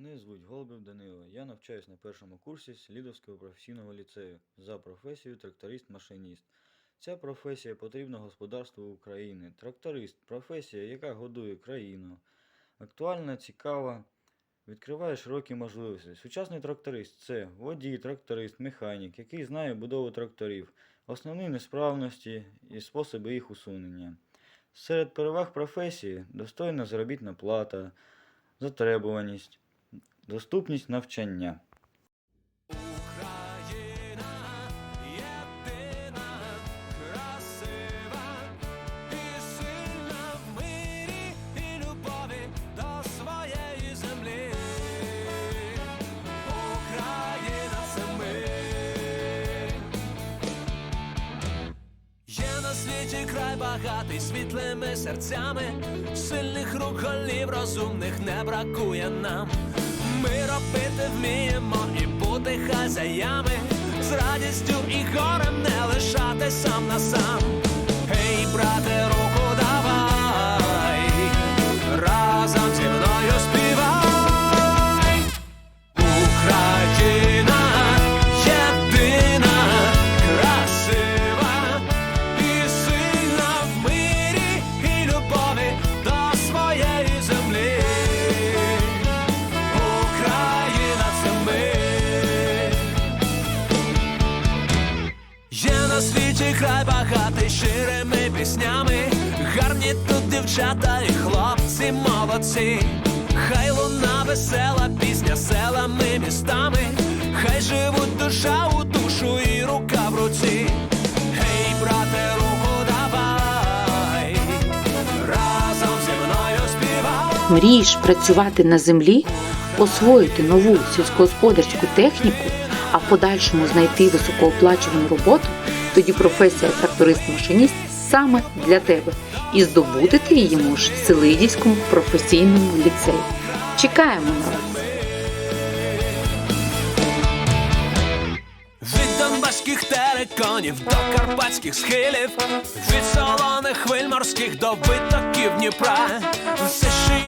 Мене звуть Голубів Данило. Я навчаюсь на першому курсі Слідовського професійного ліцею за професією тракторист-машиніст. Ця професія потрібна господарству України. Тракторист професія, яка годує країну. Актуальна, цікава, відкриває широкі можливості. Сучасний тракторист це водій, тракторист, механік, який знає будову тракторів, основні несправності і способи їх усунення. Серед переваг професії достойна заробітна плата, затребуваність, доступність навчання. Світі край багатий світлими серцями, сильних рук голів розумних не бракує нам. Ми робити вміємо і бути хазяями, з радістю і горем не лишати сам на сам. Гей, брате, на світі край багатий щирими піснями, гарні тут дівчата і хлопці молодці. Хай луна весела пісня селами, містами, хай живуть душа у душу і рука в руці. Гей, брате, руку давай, разом зі мною співай. Мрієш працювати на землі, освоїти нову сільськогосподарську техніку, а в подальшому знайти високооплачувану роботу, тоді професія тракторист-машиніст саме для тебе. І здобути ти її можеш в Селидівському професійному ліцеї. Чекаємо на вас! Від донбаських териконів до карпатських схилів, від солоних хвиль морських до витоків Дніпра,